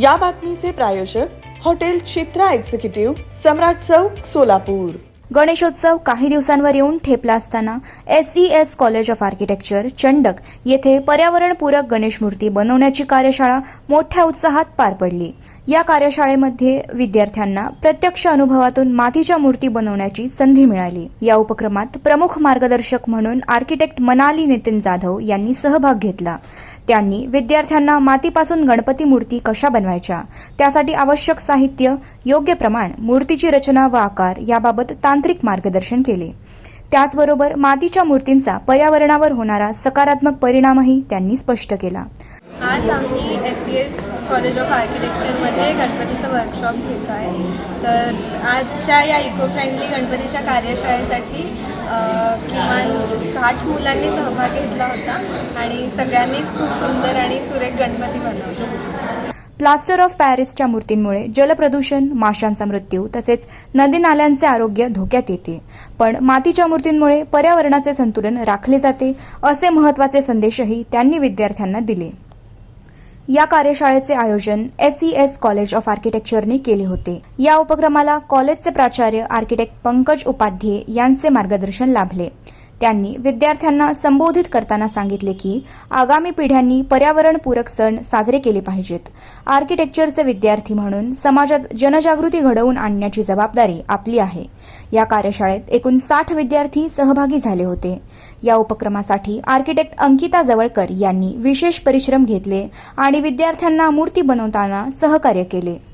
या बातमीचे प्रायोजक हॉटेल चित्रा एक्झिक्युटिव्ह सम्राट चौक सोलापूर. गणेशोत्सव काही दिवसांवर येऊन ठेपला असताना S C S college of architecture Chandak येथे पर्यावरणपूरक गणेश मूर्ती बनवण्याची कार्यशाळा मोठ्या उत्साहात पार पडली. या कार्यशाळेमध्ये विद्यार्थ्यांना प्रत्यक्ष अनुभवातून मातीच्या मूर्ती बनवण्याची संधी मिळाली. या उपक्रमात प्रमुख मार्गदर्शक म्हणून आर्किटेक्ट मनाली नितीन जाधव यांनी सहभाग घेतला. त्यांनी विद्यार्थ्यांना मातीपासून गणपती मूर्ती कशा बनवायच्या त्यासाठी आवश्यक साहित्य योग्य प्रमाण मूर्तीची रचना व आकार याबाबत तांत्रिक मार्गदर्शन केले. त्याचबरोबर मातीच्या मूर्तींचा पर्यावरणावर होणारा सकारात्मक परिणामही त्यांनी स्पष्ट केला. आज आम्ही S C S college of आर्किटेक्चरमध्ये गणपतीचं वर्कशॉप घेतो आहे तर आजच्या या इको फ्रेंडली गणपतीच्या कार्यशाळेसाठी किमान साठ मुलांनी सहभाग घेतला होता आणि सगळ्यांनीच खूप सुंदर आणि सुरेख गणपती बनवला. प्लास्टर ऑफ पॅरिसच्या मूर्तींमुळे जलप्रदूषण माशांचा मृत्यू तसेच नदी नाल्यांचे आरोग्य धोक्यात येते. पण मातीच्या मूर्तींमुळे पर्यावरणाचे संतुलन राखले जाते असे महत्त्वाचे संदेशही त्यांनी विद्यार्थ्यांना दिले. या कार्यशाळेचे आयोजन S C S college of आर्किटेक्चरने केले होते. या उपक्रमाला कॉलेजचे प्राचार्य आर्किटेक्ट पंकज उपाध्ये यांचे मार्गदर्शन लाभले. त्यांनी विद्यार्थ्यांना संबोधित करताना सांगितले की आगामी पिढ्यांनी पर्यावरणपूरक सण साजरे केले पाहिजेत. आर्किटेक्चरचे विद्यार्थी म्हणून समाजात जनजागृती घडवून आणण्याची जबाबदारी आपली आहे. या कार्यशाळेत एकूण साठ विद्यार्थी सहभागी झाले होते. या उपक्रमासाठी आर्किटेक्ट अंकिता जवळकर यांनी विशेष परिश्रम घेतले आणि विद्यार्थ्यांना मूर्ती बनवताना सहकार्य केले.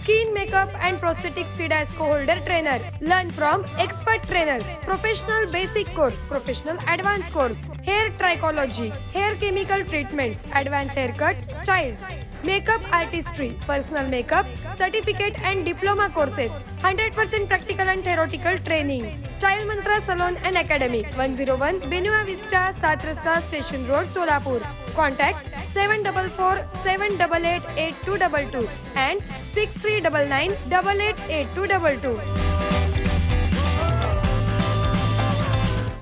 Skin makeup and prosthetic SIDASCO holder trainer. Learn from expert trainers. Professional basic course, professional advanced course. Hair trichology, hair chemical treatments, advanced haircuts, styles. Makeup artistry, personal makeup, certificate and diploma courses. 100% practical and theoretical training. Child Mantra Salon and Academy 101 Benua Vista Sat Rasta Station Road Solapur. Contact 744 Contact 744-788-8222 and 6399-888222.